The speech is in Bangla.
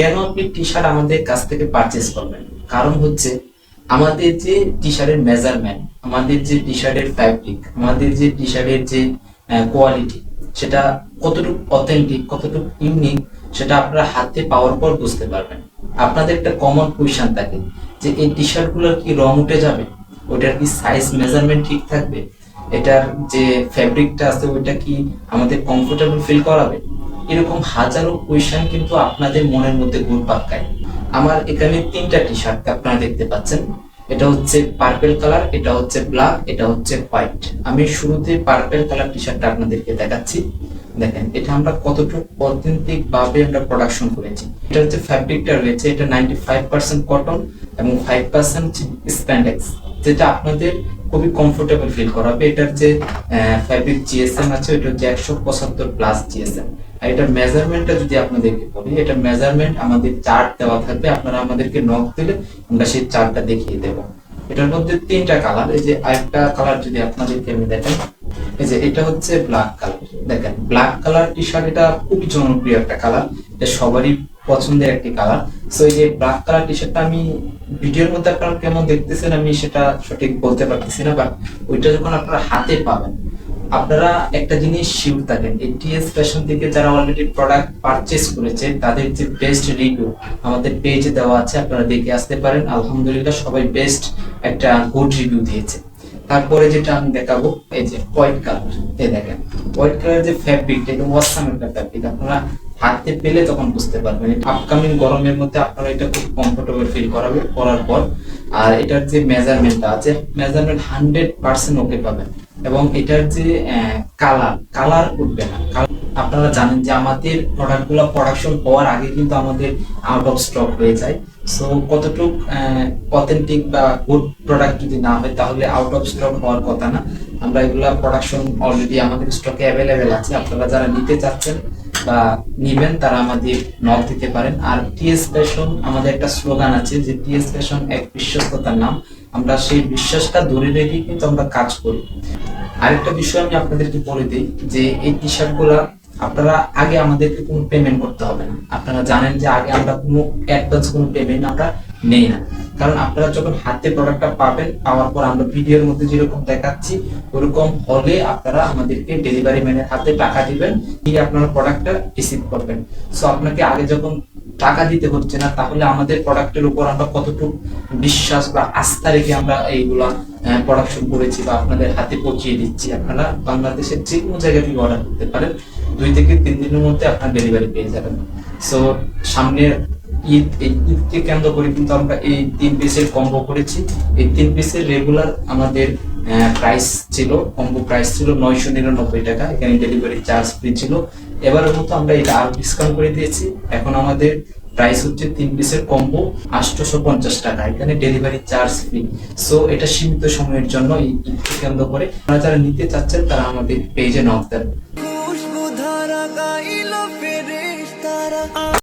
কেন আপনি টি শার্ট আমাদের কাছ থেকে পারচেস করবেন? কারণ হচ্ছে আমাদের যে টি শার্টের মেজারমেন্ট আমাদের যে টি শার্টের ফ্যাব্রিক আমাদের যে টি শার্টের যে কোয়ালিটি সেটা কতটুকু অথেন্টিক কতটুকু ইউনিক সেটা আপনারা হাতে পাওয়ার পর বুঝতে পারবেন। আপনাদের একটা কমন কোয়েশন থাকে যে এই টি শার্টগুলোর কি রং উঠে যাবে? ওটার কি সাইজ মেজারমেন্ট ঠিক থাকবে? এটার যে ফ্যাব্রিকটা আছে, ওইটা কি আমাদের কমফোর্টেবল ফিল করাবে? এরকম হাজারো কোয়েশন কিন্তু আপনাদের মনের মধ্যে ঘুরপাক খায়। আমার এখানে তিনটা টি শার্ট আপনারা দেখতে পাচ্ছেন। এটা হচ্ছে পার্পেল কালার এটা হচ্ছে ব্ল্যাক এটা হচ্ছে হোয়াইট আমি শুরুতে পার্পেল কালার টি শার্টটা আপনাদেরকে দেখাচ্ছি। দেখেন, এটা আমরা কতটুকু অথেন্টিক ভাবে আমরা প্রোডাকশন করেছি। এটা হচ্ছে ফ্যাব্রিকটা রয়েছে, এটা নাইনটি ফাইভ পার্সেন্ট কটন এবং ফাইভ পার্সেন্ট স্প্যান্ডেক্স যেটা আপনাদের খুবই কমফোর্টেবল ফিল করাবে। এটার যে ফ্যাব্রিক জিএসএম আছে এটা হচ্ছে একশো পঁচাত্তর প্লাস জিএসএম এটার মেজারমেন্টটা যদি আপনাদেরকে বলি, এটা মেজারমেন্ট আমাদের চার্ট দেওয়া থাকবে। আপনারা আমাদেরকে নক দিলে আমরা সেই চার্টটা দেখিয়ে দেব। এটার মধ্যে তিনটা কালার এই যে আরেকটা কালার যদি আপনাদেরকে আমি দেখেন এই যে এটা হচ্ছে ব্ল্যাক কালার দেখেন ব্ল্যাক কালার টি শার্ট এটা খুবই জনপ্রিয় একটা কালার এটা সবারই পছন্দের একটি কালার সো এই যে ব্ল্যাক কালার টি শার্টটা আমি ভিডিওর মধ্যে আপনারা কেমন দেখতেছেন আমি সেটা সঠিক বলতে পারতেছি না বাট ওইটা যখন আপনারা হাতে পাবেন আপনারা একটা জিনিস শিওর থাকেন এটিএস টিএস ফ্যাশন থেকে যারা অলরেডি প্রোডাক্ট পারচেজ করেছে, তাদের যে বেস্ট রিভিউ আমাদের পেজে দেওয়া আছে, আপনারা দেখে আসতে পারেন। আলহামদুলিল্লাহ সবাই বেস্ট একটা গুড রিভিউ দিয়েছে। তারপরে যেটা আমি দেখাবো, এই যে হোয়াইট কালার এই দেখেন। হোয়াইট কালার যে ফ্যাব্রিক এটা ওয়াসাম একটা ফ্যাব্রিক আপনারা হাতে পেলে তখন বুঝতে পারবেন। আপকামিং গরমের মধ্যে আপনারা এটা খুব কমফোর্টেবল ফিল করাবে করার পর। আর এটার যে মেজারমেন্টটা আছে মেজারমেন্ট হান্ড্রেড পার্সেন্ট ওকে পাবেন। এবং এটার যে কালার কালার উঠবে না। আপনারা জানেন যে আমাদের প্রোডাক্টগুলো প্রোডাকশন হওয়ার আগে কিন্তু আমাদের আউট অফ স্টক হয়ে যায়। সো কতটুক অথেন্টিক বা গুড প্রোডাক্ট যদি না হয়, তাহলে আউট অফ স্টক হওয়ার কথা না। আমরা এগুলা প্রোডাকশন অলরেডি আমাদের স্টকে অ্যাভেলেবেল আছে। আপনারা যারা নিতে চাচ্ছেন বা নিবেন, তারা আমাদের নক দিতে পারেন। আর টিএস ফ্যাশন আমাদের একটা স্লোগান আছে যে টিএস ফ্যাশন এক বিশ্বস্ততার নাম। আমরা সেই বিশ্বাসটা ধরে রেখে কিন্তু আমরা কাজ করি। আরেকটা বিষয় আমি আপনাদেরকে বলে দিই যে এই টি শার্টগুলা আপনারা আগে আমাদেরকে কোনো পেমেন্ট করতে হবে না। আপনারা জানেন যে আগে আমরা কোনো অ্যাডভান্স কোনো পেমেন্ট আমরা নেই না। কারণ আপনারা যখন হাতে প্রোডাক্টটা পাবেন, পাওয়ার পর আমরা ভিডিওর মধ্যে যেরকম দেখাচ্ছি, ওরকম হলে আপনারা আমাদেরকে ডেলিভারি ম্যানের হাতে টাকা দিবেন, দিয়ে আপনারা প্রোডাক্টটা রিসিভ করবেন। সো আপনাকে আগে যখন টাকা দিতে হচ্ছে না, তাহলে আমাদের প্রোডাক্টের উপর আমরা কতটুকু বিশ্বাস বা আস্থা রেখে আমরা এইগুলা প্রোডাকশন করেছি বা আপনাদের হাতে পৌঁছিয়ে দিচ্ছি, আপনারা বাংলাদেশের যে কোনো জায়গা থেকে অর্ডার করতে পারেন। দুই থেকে তিন দিনের মধ্যে আপনার ডেলিভারি পেয়ে যাবেন। সো সামনে ঈদ, এই ঈদকে কেন্দ্র করে কিন্তু আমরা এই তিন পিসের কম্বো করেছি। এই তিন পিসের রেগুলার আমাদের প্রাইস ছিল কম্বো প্রাইস ছিল নয়শো নিরানব্বই টাকা। এখানে ডেলিভারি চার্জ ফ্রি ছিল। এবারের মতো আমরা এটা আরও ডিসকাউন্ট করে দিয়েছি। এখন আমাদের প্রাইস হচ্ছে তিন পিসের কম্বো আটশোশো পঞ্চাশ টাকা। এখানে ডেলিভারি চার্জ ফ্রি সো এটা সীমিত সময়ের জন্য এই ঈদকে কেন্দ্র করে আপনারা যারা নিতে চাচ্ছেন, তারা আমাদের পেজে নক দেন।